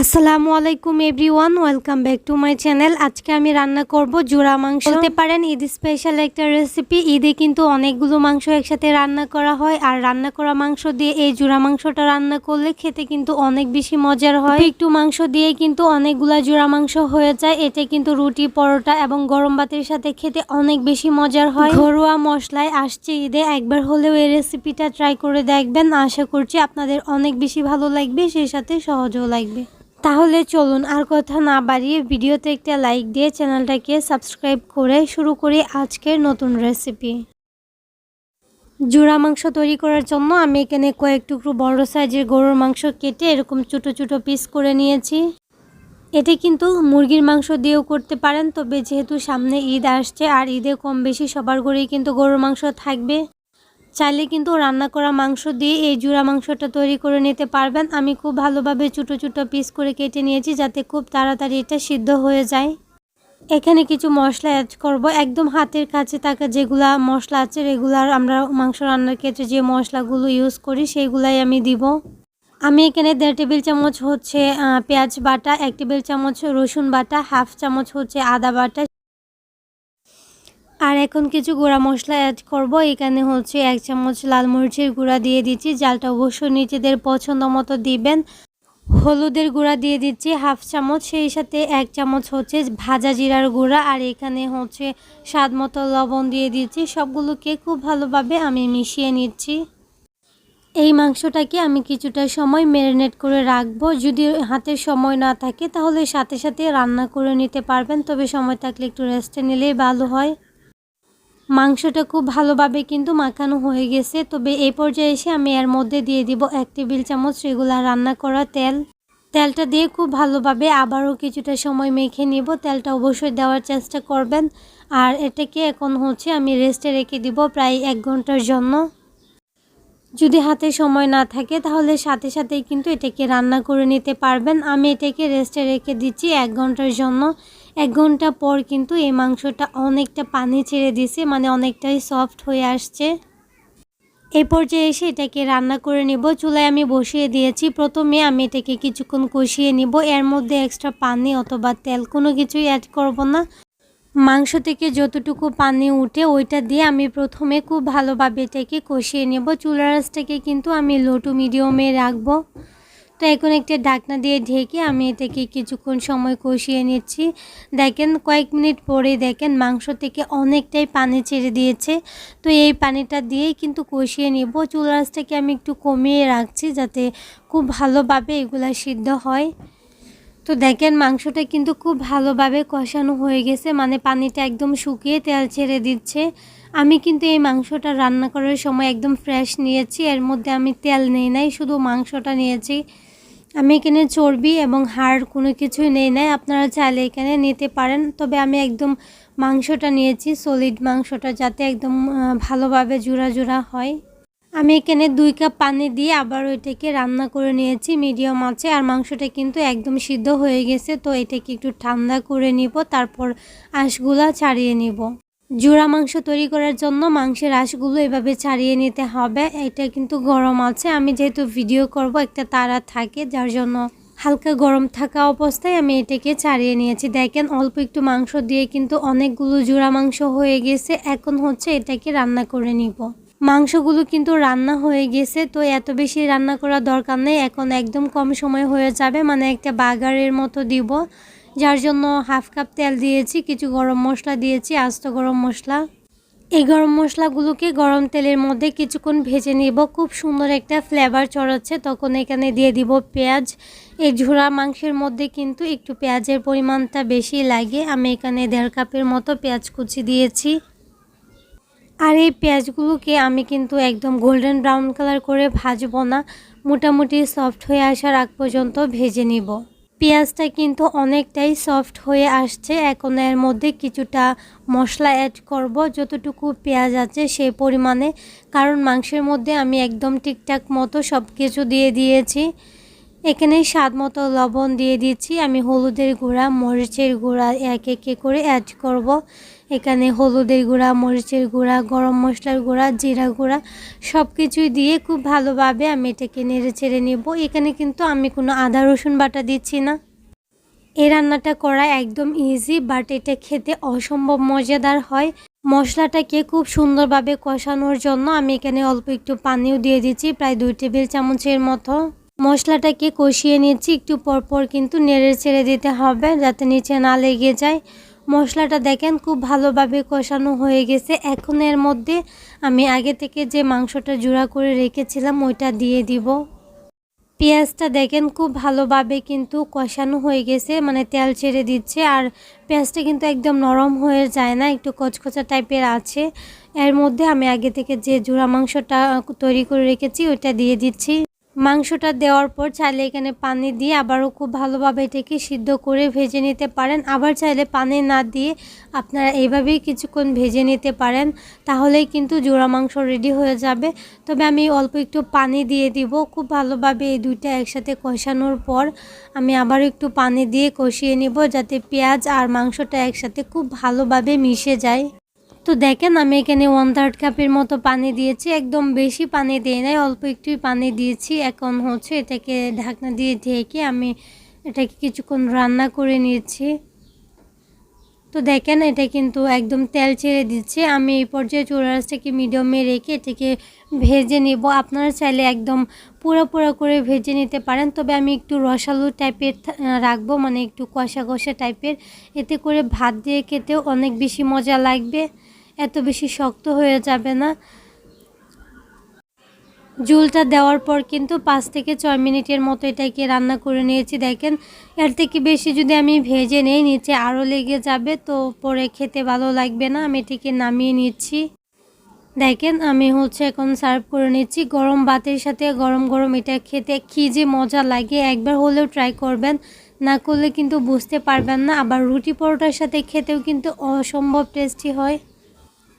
আসসালামু আলাইকুম everyone, welcome back to my channel. আজকে আমি রান্না করব জোড়া মাংস। বলতে পারেন, ঈদ স্পেশাল একটা রেসিপি ঈদে কিন্তু অনেকগুলো মাংস একসাথে রান্না করা হয়। আর রান্না করা মাংস দিয়ে এই জোড়া মাংসটা রান্না করলে খেতে কিন্তু অনেক বেশি মজার হয়। একটু মাংস দিয়ে কিন্তু অনেকগুলা জোড়া মাংস হয়ে যায়। এটা কিন্তু রুটি, পরোটা এবং গরম ভাতের সাথে খেতে অনেক বেশি মজার হয়। ঘরোয়া মশলায় আসছে ঈদে। একবার হলেও এই রেসিপিটা ট্রাই করে দেখবেন। আশা করছি আপনাদের অনেক বেশি ভালো লাগবে, সেই সাথে সহজও লাগবে। তাহলে চলুন আর কথা না বাড়িয়ে ভিডিওতে একটা লাইক দিয়ে চ্যানেলটাকে সাবস্ক্রাইব করে শুরু করি আজকের নতুন রেসিপি জোড়া মাংস তৈরি করার জন্য আমি এখানে কয়েক টুকরো বড় সাইজের গরুর মাংস কেটে এরকম ছোটো ছোটো পিস করে নিয়েছি। এটি কিন্তু মুরগির মাংস দিয়েও করতে পারেন, তবে যেহেতু সামনে ঈদ আসছে আর ঈদে কম বেশি সবার ঘরেই কিন্তু গরুর মাংস থাকবে। চাইলে কিন্তু রান্না করা মাংস দিয়ে এই জুড়া মাংসটা তৈরি করে নিতে পারবেন। আমি খুব ভালোভাবে ছোটো ছোটো পিস করে কেটে নিয়েছি যাতে খুব তাড়াতাড়ি এটা সিদ্ধ হয়ে যায়। এখানে কিছু মশলা অ্যাড করব। একদম হাতের কাছে থাকা যেগুলা মশলা আছে, রেগুলার আমরা মাংস রান্নার ক্ষেত্রে যে মশলাগুলো ইউজ করি সেইগুলাই আমি দিব। আমি এখানে দেড় টেবিল চামচ হচ্ছে পেঁয়াজ বাটা, এক টেবিল চামচ রসুন বাটা, হাফ চামচ হচ্ছে আদা বাটা। আর এখন কিছু গুঁড়া মশলা অ্যাড করব। এখানে হচ্ছে এক চামচ লাল মরিচের গুঁড়া দিয়ে দিচ্ছি। জালটা অবশ্যই নিজেদের পছন্দ মতো দিবেন। হলুদের গুঁড়া দিয়ে দিচ্ছি হাফ চামচ। সেই সাথে এক চামচ হচ্ছে ভাজা জিরার গুঁড়া। আর এখানে হচ্ছে স্বাদ মতো লবণ দিয়ে দিচ্ছি। সবগুলোকে খুব ভালোভাবে আমি মিশিয়ে নিচ্ছি। এই মাংসটাকে আমি কিছুটা সময় ম্যারিনেট করে রাখব। যদি হাতে সময় না থাকে, তাহলে সাথে সাথে রান্না করে নিতে পারবেন। তবে সময় থাকলে একটু রেস্টে নিলেই ভালো হয়। মাংসটা খুব ভালোভাবে কিন্তু মাখানো হয়ে গেছে। তবে এই পর্যায়ে এসে আমি এর মধ্যে দিয়ে দিব এক টেবিল চামচ রেগুলার রান্না করা তেল। তেলটা দিয়ে খুব ভালোভাবে আবারও কিছুটা সময় মেখে নিব। তেলটা অবশ্যই দেওয়ার চেষ্টা করবেন। আর এটাকে এখন হচ্ছে আমি রেস্টে রেখে দিব প্রায় এক ঘণ্টার জন্য। যদি হাতে সময় না থাকে তাহলে সাথে সাথেই কিন্তু এটাকে রান্না করে নিতে পারবেন। আমি এটাকে রেস্টে রেখে দিচ্ছি এক ঘণ্টার জন্য। এক ঘণ্টা পর কিন্তু এই মাংসটা অনেকটা পানি ছেড়ে দিছে মানে অনেকটাই সফট হয়ে আসছে। এই পর্যায়ে এসে এটাকে রান্না করে নিব। চুলায় আমি বসিয়ে দিয়েছি। প্রথমে আমি এটাকে কিছুক্ষণ কষিয়ে নিব। এর মধ্যে এক্সট্রা পানি অথবা তেল কোনো কিছুই অ্যাড করব না। মাংস থেকে যতটুকু পানি উঠে ওইটা দিয়ে আমি প্রথমে খুব ভালোভাবে এটাকে কষিয়ে নেব। চুলার রাসটাকে কিন্তু আমি লো টু মিডিয়ামে রাখব। তো এখন একটা ঢাকনা দিয়ে ঢেকে আমি এটাকে কিছুক্ষণ সময় কষিয়ে নিচ্ছি। দেখেন কয়েক মিনিট পরে দেখেন মাংস থেকে অনেকটাই পানি ছেড়ে দিয়েছে। তো এই পানিটা দিয়েই কিন্তু কষিয়ে নেব। চুলারাসটাকে আমি একটু কমিয়ে রাখছি যাতে খুব ভালোভাবে এগুলা সিদ্ধ হয়। তো দেখেন মাংসটা কিন্তু খুব ভালোভাবে কষানো হয়ে গেছে মানে পানিটা একদম শুকিয়ে তেল ছেড়ে দিচ্ছে। আমি কিন্তু এই মাংসটা রান্না করার সময় একদম ফ্রেশ নিয়েছি, এর মধ্যে আমি তেল নেই নাই, শুধু মাংসটা নিয়েছি। আমি এখানে চর্বি এবং হাড় কোনো কিছুই নেই, নাই। আপনারা চাইলে এখানে নিতে পারেন। তবে আমি একদম মাংসটা নিয়েছি সলিড মাংসটা, যাতে একদম ভালোভাবে জোড়া জোড়া হয়। আমি এখানে দুই কাপ পানি দিয়ে আবার ওইটাকে রান্না করে নিয়েছি মিডিয়াম আছে। আর মাংসটা কিন্তু একদম সিদ্ধ হয়ে গেছে, তো এটাকে একটু ঠান্ডা করে নিব, তারপর আঁশগুলা ছাড়িয়ে নিব। জোড়া মাংস তৈরি করার জন্য মাংসের আঁশগুলো এভাবে ছাড়িয়ে নিতে হবে। এটা কিন্তু গরম আছে। আমি যেহেতু ভিডিও করব, একটা তারা থাকে, যার জন্য হালকা গরম থাকা অবস্থায় আমি এটাকে ছাড়িয়ে নিয়েছি। দেখেন, অল্প একটু মাংস দিয়ে কিন্তু অনেকগুলো জোড়া মাংস হয়ে গেছে। এখন হচ্ছে এটাকে রান্না করে নিব। মাংসগুলো কিন্তু রান্না হয়ে গেছে, তো এত বেশি রান্না করার দরকার নেই। এখন একদম কম সময় হয়ে যাবে মানে একটা বাগারের মতো দিব। যার জন্য হাফ কাপ তেল দিয়েছি, কিছু গরম মশলা দিয়েছি, আস্ত গরম মশলা। এই গরম মশলাগুলোকে গরম তেলের মধ্যে কিছুক্ষণ ভেজে নিব। খুব সুন্দর একটা ফ্লেভার চড়াচ্ছে। তখন এখানে দিয়ে দিব পেঁয়াজ। এই ঝোড়া মাংসের মধ্যে কিন্তু একটু পেঁয়াজের পরিমাণটা বেশি লাগে। আমি এখানে দেড় কাপের মতো পেঁয়াজ কুচি দিয়েছি। আর এই পেঁয়াজগুলোকে আমি কিন্তু একদম গোল্ডেন ব্রাউন কালার করে ভাজবো না। মোটামুটি সফট হয়ে আসার আগ পর্যন্ত ভেজে নিব। পেঁয়াজটা কিন্তু অনেকটাই সফট হয়ে আসছে। এখন এর মধ্যে কিছুটা মশলা অ্যাড করব। যতটুকু পেঁয়াজ আছে সেই পরিমাণে। কারণ মাংসের মধ্যে আমি একদম ঠিকঠাক মতো সব কিছু দিয়ে দিয়েছি। এখানে স্বাদ মতো লবণ দিয়ে দিচ্ছি। আমি হলুদের গুঁড়া, মরিচের গুঁড়া এক একে করে অ্যাড করব। এখানে হলুদের গুঁড়া, মরিচের গুঁড়া, গরম মশলার গুঁড়া, জিরা গুঁড়া সব কিছুই দিয়ে খুব ভালোভাবে আমি এটাকে নেড়ে চেড়ে নেব। এখানে কিন্তু আমি কোনো আদা, রসুন বাটা দিচ্ছি না। এই রান্নাটা করা একদম ইজি বাট এটা খেতে অসম্ভব মজাদার হয়। মশলাটাকে খুব সুন্দরভাবে কষানোর জন্য আমি এখানে অল্প একটু পানিও দিয়ে দিচ্ছি, প্রায় দুই টেবিল চামচের মতো। মশলাটাকে কষিয়ে নিচ্ছি একটু পরপর কিন্তু নেড়ে ছেড়ে দিতে হবে যাতে নিচে না লেগে যায়। মশলাটা দেখেন খুব ভালোভাবে কষানো হয়ে গেছে। এখন এর মধ্যে আমি আগে থেকে যে মাংসটা জোড়া করে রেখেছিলাম, ওইটা দিয়ে দিব। পেঁয়াজটা দেখেন খুব ভালোভাবে কিন্তু কষানো হয়ে গেছে মানে তেল ছেড়ে দিচ্ছে। আর পেঁয়াজটা কিন্তু একদম নরম হয়ে যায় না, একটু কচকচা টাইপের আছে। এর মধ্যে আমি আগে থেকে যে জোড়া মাংসটা তৈরি করে রেখেছি, ওইটা দিয়ে দিচ্ছি। মাংসটা দেওয়ার পর চাইলে এখানে পানি দিয়ে আবারও খুব ভালোভাবে এটাকে সিদ্ধ করে ভেজে নিতে পারেন। আবার চাইলে পানি না দিয়ে আপনারা এইভাবেই কিছুক্ষণ ভেজে নিতে পারেন, তাহলেই কিন্তু জোড়া মাংস রেডি হয়ে যাবে। তবে আমি অল্প একটু পানি দিয়ে দিব। খুব ভালোভাবে এই দুইটা একসাথে কষানোর পর আমি আবার একটু পানি দিয়ে কষিয়ে নিব যাতে পেঁয়াজ আর মাংসটা একসাথে খুব ভালোভাবে মিশে যায়। তো দেখেন আমি এখানে ওয়ান থার্ড কাপের মতো পানি দিয়েছি। একদম বেশি পানি দিয়ে নাই, অল্প একটুই পানি দিয়েছি। এখন হচ্ছে এটাকে ঢাকনা দিয়ে ঢেকে আমি এটাকে কিছুক্ষণ রান্না করে নিয়েছি তো দেখেন এটা কিন্তু একদম তেল ছেড়ে দিচ্ছে। আমি এই পর্যায়ে চুলারাসটাকে মিডিয়ামে রেখে এটাকে ভেজে নেব। আপনারা চাইলে একদম পুরো পুরো করে ভেজে নিতে পারেন। তবে আমি একটু রসালু টাইপের রাখব মানে একটু কষা কষা টাইপের এতে করে ভাত দিয়ে খেতেও অনেক বেশি মজা লাগবে। এত বেশি শক্ত হয়ে যাবে না। ঝুলটা দেওয়ার পর কিন্তু পাঁচ থেকে ছয় মিনিটের মতো এটাকে রান্না করে নিয়েছি। দেখেন, এর থেকে বেশি যদি আমি ভেজে নেই, নিচে আরও লেগে যাবে, তো পরে খেতে ভালো লাগবে না। আমি এটাকে নামিয়ে নিচ্ছি। দেখেন, আমি হচ্ছে এখন সার্ভ করে নিচ্ছি। গরম ভাতের সাথে গরম গরম এটা খেতে কী যে মজা লাগে। একবার হলেও ট্রাই করবেন। না করলে কিন্তু বুঝতে পারবেন না। আবার রুটি পরোটার সাথে খেতেও কিন্তু অসম্ভব টেস্টি হয়।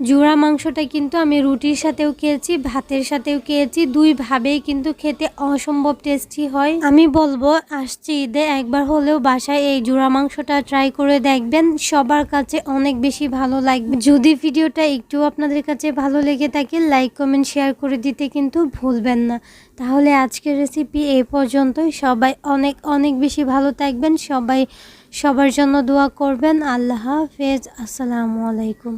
জোড়া মাংসটা কিন্তু আমি রুটির সাথেও খেয়েছি, ভাতের সাথেও খেয়েছি দুইভাবেই কিন্তু খেতে অসম্ভব টেস্টি হয়। আমি বলব, আসছি ঈদে, একবার হলেও বাসায় এই জোড়া মাংসটা ট্রাই করে দেখবেন, সবার কাছে অনেক বেশি ভালো লাগবে। যদি ভিডিওটা একটু আপনাদের কাছে ভালো লেগে থাকে লাইক কমেন্ট শেয়ার করে দিতে কিন্তু ভুলবেন না। তাহলে আজকের রেসিপি এই পর্যন্তই। সবাই অনেক অনেক বেশি ভালো থাকবেন। সবাই সবার জন্য দোয়া করবেন। আল্লাহ হাফেজ। আসসালামু আলাইকুম।